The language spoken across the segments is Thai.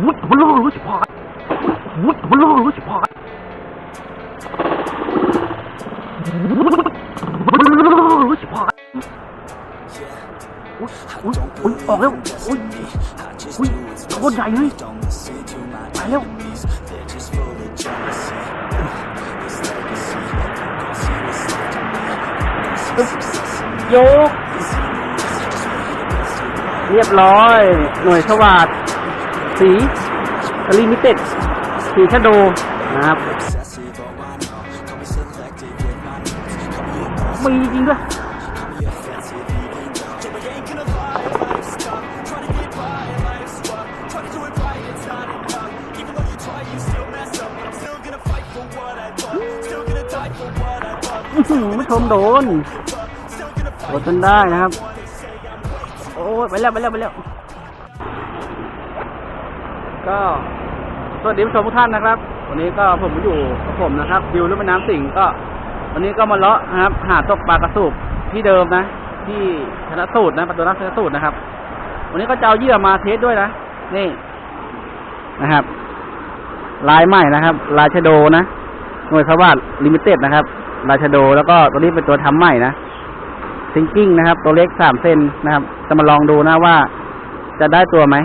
วุ้ดมันล่อรู้สิพายวุ้ดมันล่อรู้สิพายวุ้ดมันล่อรู้สิพายอุ้ยอุ้ยอุ้ยออกแล้วอุ้ยอุ้ยโคตรใหญ่เลยไปแล้วยกเรียบร้อย หน่วยสวัสด สีลิมิเต็ดสีชะโดนะครับมีจริงด้วยไม่ชมโดน โดนจนได้นะครับ โอ้ยไปแล้วไปแล้วไปแล้ว ก็สวัสดีผู้ชมทุกท่านนะครับ วันนี้ก็ผมอยู่กับผมนะครับวิวรุ่มแม่น้ำสิงก็ วันนี้ก็มาเลาะนะครับ หาตกปลากระสูบที่เดิมนะ ที่ชนะสูตรนะประตูน้ำชนะสูตรนะครับ วันนี้ก็จะเอาเหยื่อมาเทสด้วยนะนี่นะครับ ลายใหม่นะครับ ลายชโดนะหน่วยสวัสดลิมิเต็ดนะครับ ลายชโดแล้วก็ตัวนี้เป็นตัวทำใหม่นะซิงกิ้งนะครับ ตัวเล็กสามเซนนะครับ จะมาลองดูนะว่าจะได้ตัวไหม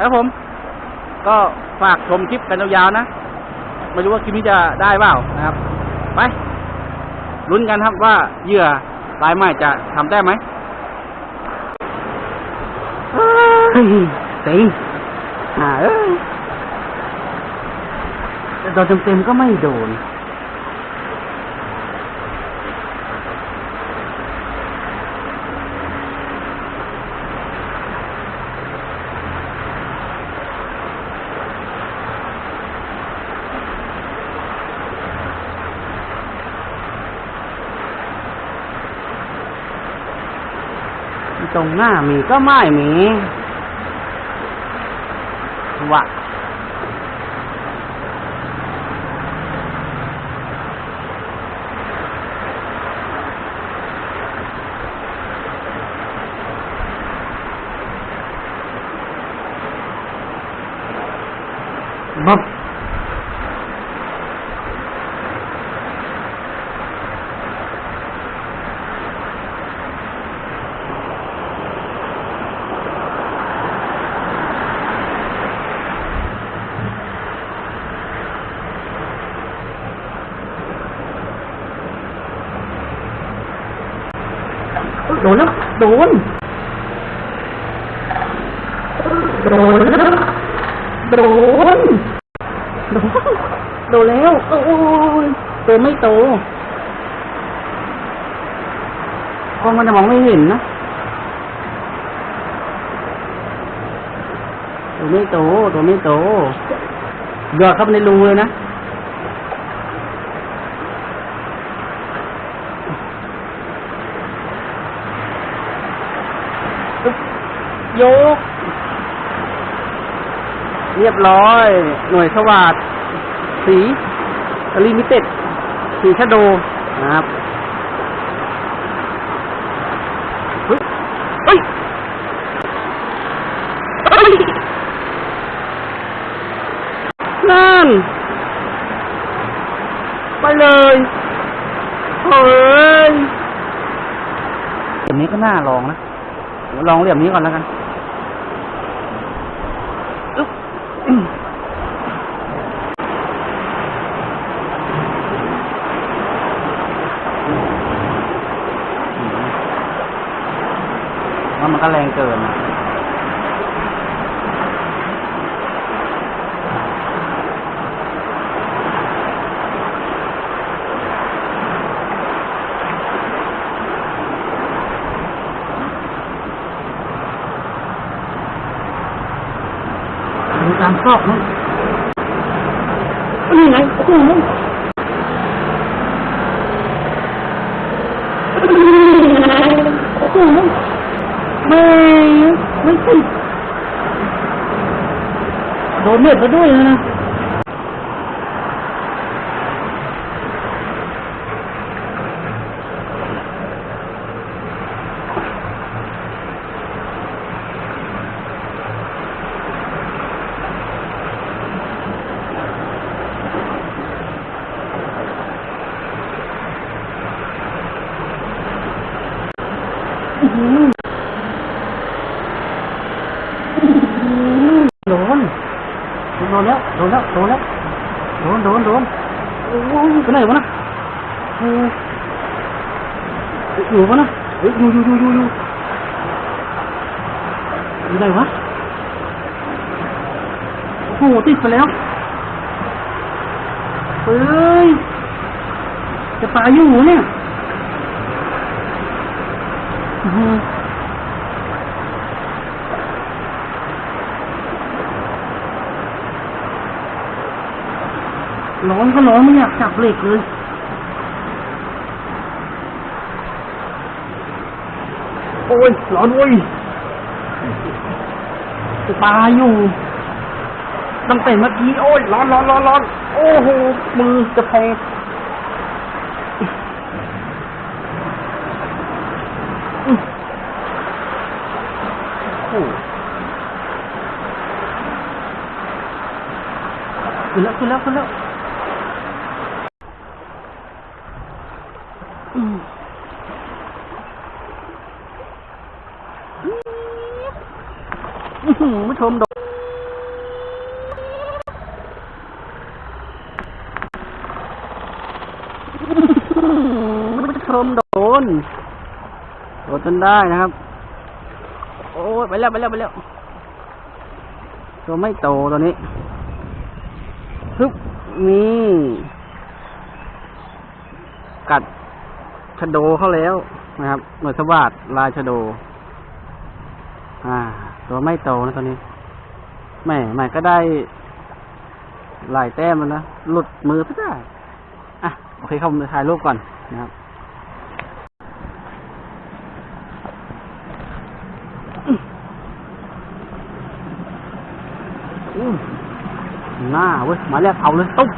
ครับผม ก็ฝากชมคลิปกันยาวๆนะ ไม่รู้ว่าคลิปนี้จะได้เปล่านะครับ ไปลุ้นกันครับว่าเหยื่อลายใหม่จะทำได้ไหมเฮ้ยสิอ่าเอ้ยแต่โดนเต็มๆก็ไม่โดน ต รงหน้ามีก็ไม่มีวะบับโดนแล้ว โดนโดนโดนโดนโดนแล้ว โอ้ยตัวไม่โตกองมันจะมองไม่เห็นนะตัวไม่โตตัวไม่โตเดือดเข้าไปในรูเลยนะ ยก เรียบร้อย หน่วยสวัสดสีลิมิเต็ดสีชะโดนะครับเฮ้ยเฮ้ยเฮ้ยนั่น ไปเลยเฮ้ยแบบนี้ก็น่าลองนะลองเหลี่ยมนี้ก่อนแล้วกัน ว่ามันก็แรงเกินตามซอกมั้งนี่ไงโอ้โหโอ้โหไม่ไม่ติด โดนเม็ดไปด้วยนะ โดนโดนแล้วโดนแล้วโดนแล้วโดนโดนโดนโอ้ย ไปไหนวะนะโอ้ยอยู่ปะนะเฮ้ยอยู่อยู่อยู่อยู่อยู่อยู่ไหนวะโอ้โหติดไปแล้วเฮ้ยจะตายอยู่เนี่ยอือ ร้อนก็ร้อนไม่อยากจับเหล็กเลยโอ้ยร้อนเว้ยจะตาอยู่ตั้งแต่เมื่อกี้โอ้ยร้อนร้อนร้อนร้อนโอ้โหมือจะพองโอ้ขึ้นแล้วขึ้นแล้วขึ้นแล้วอืมอื้อหือผู้ชมโดนผู้ ชมโดน โดนจนได้นะครับ โอ้ยไปแล้วไปแล้วไปแล้ว ตัวไม่โตตัวนี้ฮึบนี่กัดชะโดเข้าแล้วนะครับหน่วยสวัสดลายชะโด อ่า ตัวไม่โตนะตัวนี้แหม่ใหม่ก็ได้หลายแต้มแล้วนะ หลุดมือไปได้ โอเคเข้ามาถ่ายรูปก่อนนะครับหน้าเว้ยมาแล้วเอาเลยตุ๊บ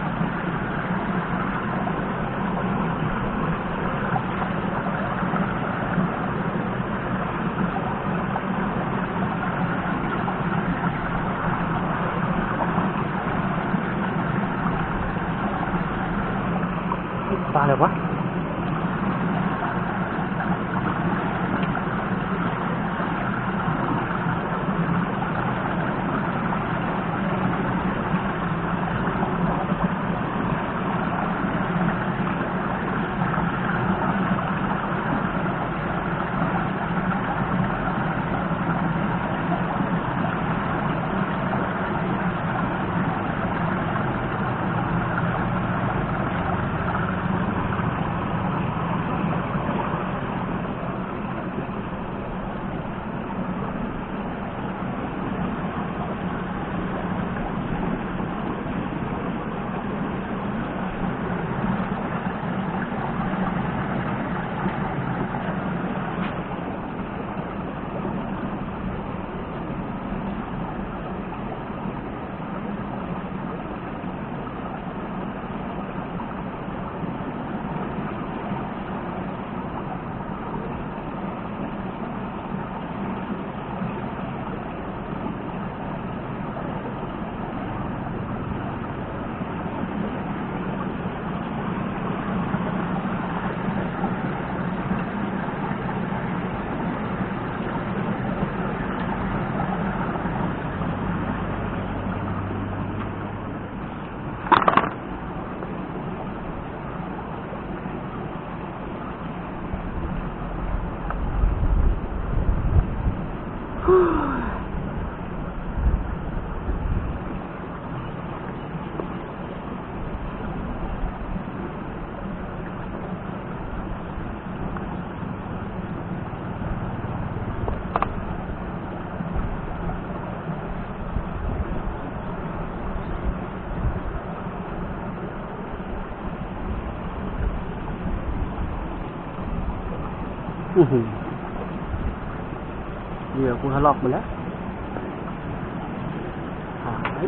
เหยื่อกูทะลอกมาแล้วหาย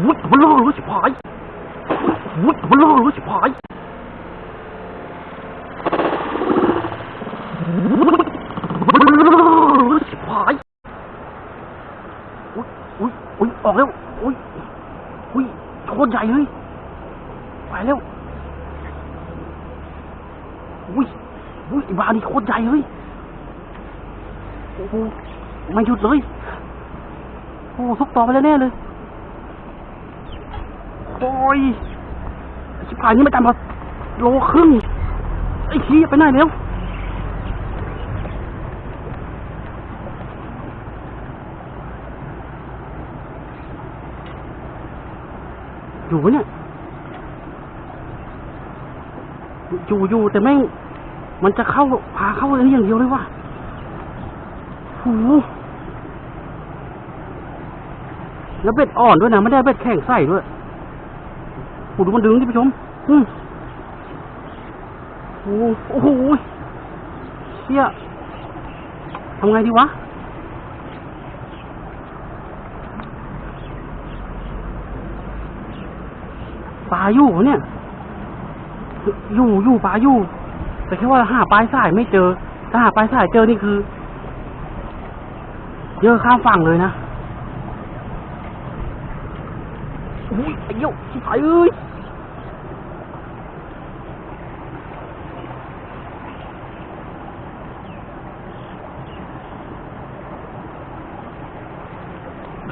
วุ้ยมันล่อรู้สิพายวุ้ยมันล่อรู้สิพายรู้สิพายอุ้ยอุ้ยอุ้ยออกแล้วอุ้ยอุ้ยโคตรใหญ่เลยไปแล้วอุ้ยอุ้ยบานี่โคตรใหญ่เลยโอ้โหไม่หยุดเลยโอ้ทุกต่อไปแล้วแน่เลย ไอ้ชิบหายนี่ไม่ต่ำกว่าโลครึ่งไอ้ขี้ไปไหนแล้วอยู่เนี่ยอยู่อยู่แต่แม่งมันจะเข้าพาเข้าอันนี้อย่างเดียวเลยว่ะโอ้โหแล้วเบ็ดอ่อนด้วยนะ ไม่ได้เบ็ดแข็งใส่ด้วยโอ้ดูมันดึงที่ผู้ชม โอ้โหโอ้โหเชี่ยทำไงดีวะปลาอยู่เนี่ย อยู่อยู่ปลาอยู่ แต่แค่ว่าหาปลายสายไม่เจอ ถ้าหาปลายสายเจอนี่คือ เยอะข้ามฝั่งเลยนะอุ้ยไอ้เหี้ยชิบหายเอ้ย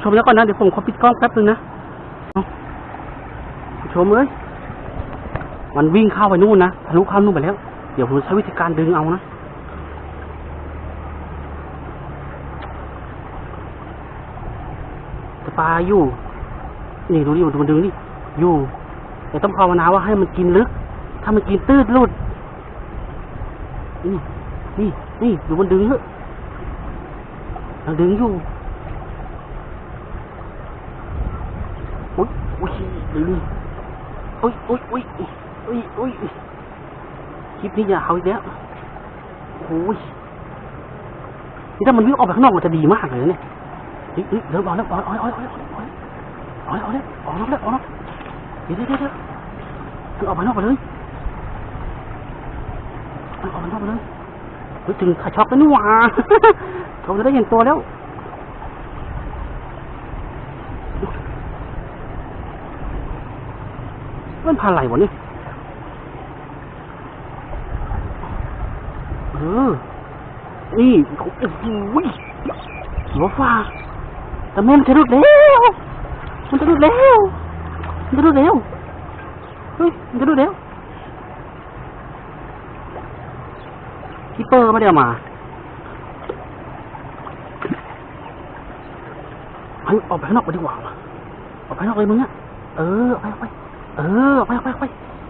ช มแล้วก่อนนะเดี๋ยวผมขอปิดกล้องแป๊บนึงนะชมเอ้ยมันวิ่งเข้าไปนู่นนะทะลุเข้านู่นไปแล้ว เดี๋ยวผมใช้วิธีการดึงเอานะแต่ปลาอยู่นี่ดูดิมันดึงดิอยู่แต่ต้องภาวนาว่าให้มันกินลึก ถ้ามันกินตื้ดหลุดนี่นี่นี่ดูมันดึงเถอะยังดึงอยู่ อุ้ยอุ้ยอุ้ยอุ้ยอุ้ยอุ้ยคลิปนี้อย่าเอาอีกแล้วโอ้ยนี่ถ้ามันวิ่งออกไปข้างนอกมันจะดีมากเลยเนี่ยเฮ้ยเฮ้ยเริ่มออกแล้วออกออกออกออกออกออกออกแล้วออกแล้วออกแล้วเดี๋ยวเดี๋ยวเดี๋ยวคือออกไปนอกไปเลยออกไปนอกไปเลยเฮ้ยถึงขาช็อกแล้วนี่หว่าเขาจะได้เห็นตัวแล้ว มันพันอะไรวะนี่เออนี่โอ้โหหัวฟ้าแต่แม่มันจะรุดแล้วมันจะรุดแล้วมันจะรุดแล้วเฮ้ยมันจะรุดแล้วคิปเปอร์ไม่ได้มาเฮ้ยออกไปข้างนอกไปดีกว่าออกไปข้างนอกเลยมึงอะเออออกไปออกไป เออออกไปออกไปไป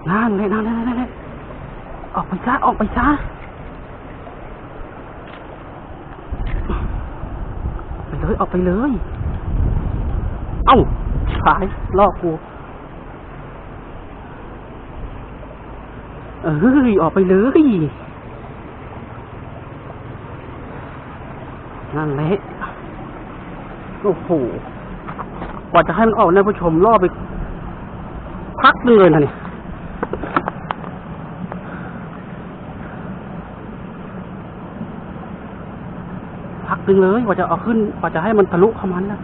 นั่นเลยนั่นเลยนั่นเลยออกไปซะออกไปซะไปเลยออกไปเลย เอ้าสายลอกูเอ้ยออกไปเลยนั่นแหละโอ้โหกว่าจะให้มันออกนะผู้ชมล่อไป พักหนึงเลยนะนี่พักหนึงเลยกว่าจะเอาขึ้นกว่าจะให้มันทะลุเข้ามันนะ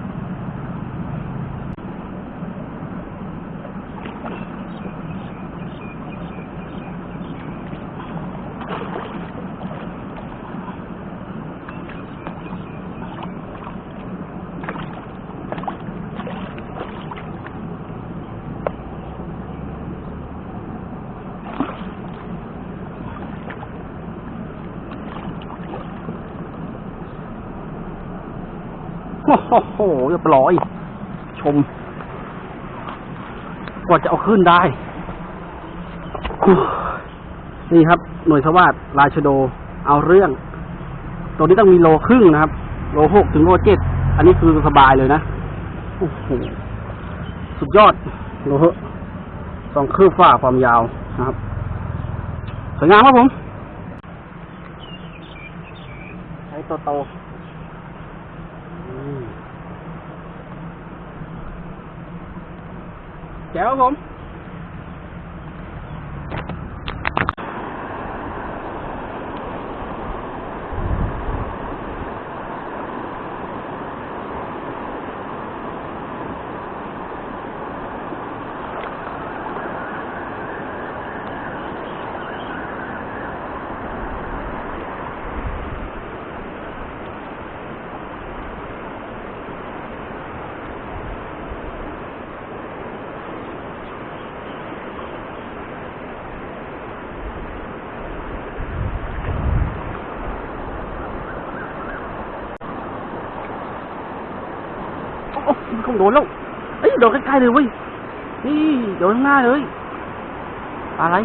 โอ้โหเรียบร้อย ชม กว่าจะเอาขึ้นได้ นี่ครับ หน่วยสวัสดราชโด เอาเรื่อง ตัวนี้ต้องมีโลครึ่งนะครับ โลหกถึงโลเจ็ด อันนี้คือสบายเลยนะ โอ้โห สุดยอด โลหะสองคืบฝ่าความยาวนะครับ สวยงามครับผมใช้ตัวโตอืม แจ๋ โดนแล้วเอ้ยโดนใกล้ๆเลยเว้ยนี่โดนข้างหน้าเลย อะไร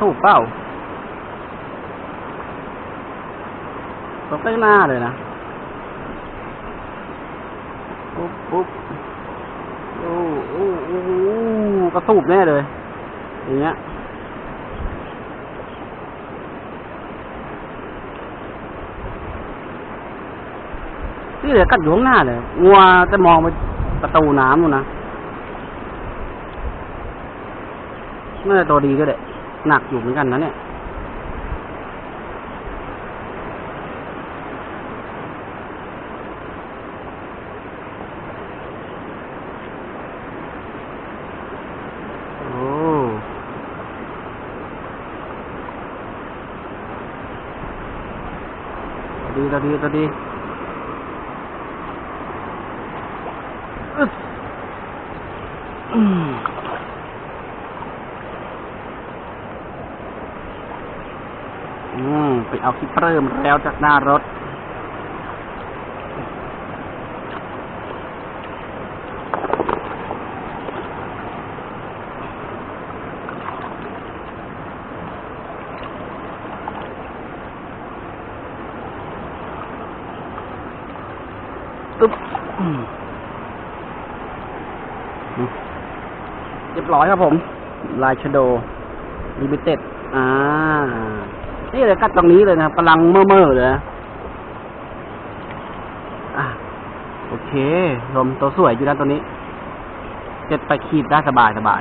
ถูกเปล่าตกใกล้หน้าเลยนะปุ๊บปุ๊บโอ้โอ้โอ้โอ้กระตูบแน่เลยอย่างเงี้ย นี่เหลือกัดอยู่ข้างหน้าเลยงัวจะมองไปประตูน้ำนู่นนะน่าจะตัวดีก็ได้หนักอยู่เหมือนกันนะเนี่ยโอ้ดีตัวดีตัวดี อึ๊บอืมอืมไปเอาคิปเปอร์มแล้วจากหน้ารถอึ๊บเรียบร้อยครับผม ลายชโดลิมิเต็ด อ่า นี่เลยกัดตรงนี้เลยนะพลังเมื่อเมื่อเลยนะอะโอเค ลมตัวสวยอยู่นะตัวนี้ เจ็ดไปขีดได้สบายสบาย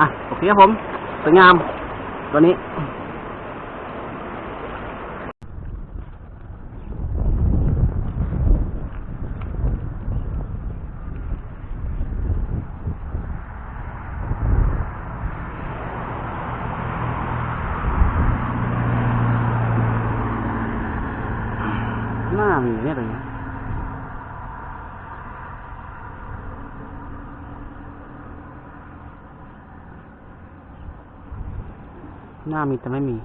อะโอเคครับผมสวยงาม ตัวนี้ หน้า มีเนี่ยเลยนะหน้ามีแต่ไม่มี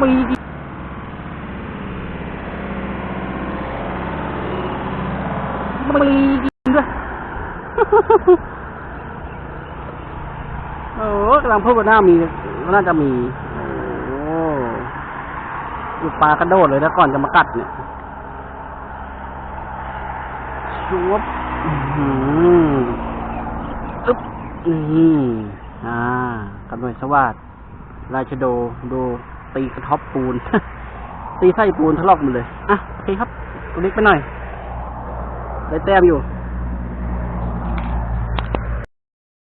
มีดิมีด้วย กำลังพูดว่าหน้ามีน่าจะมีโอ้ดูปลากระโดดเลยนะก่อนจะมากัดเนี่ยชวบอื้อหืออึ๊บนี่อ่ากระหน่วยสวัสดราชโดดูตีกระท็อปปูน ตีไส้ปูนทะลอกหมันเลย อะโอเคครับตัวเล็กไปหน่อยได้แต้มอยู่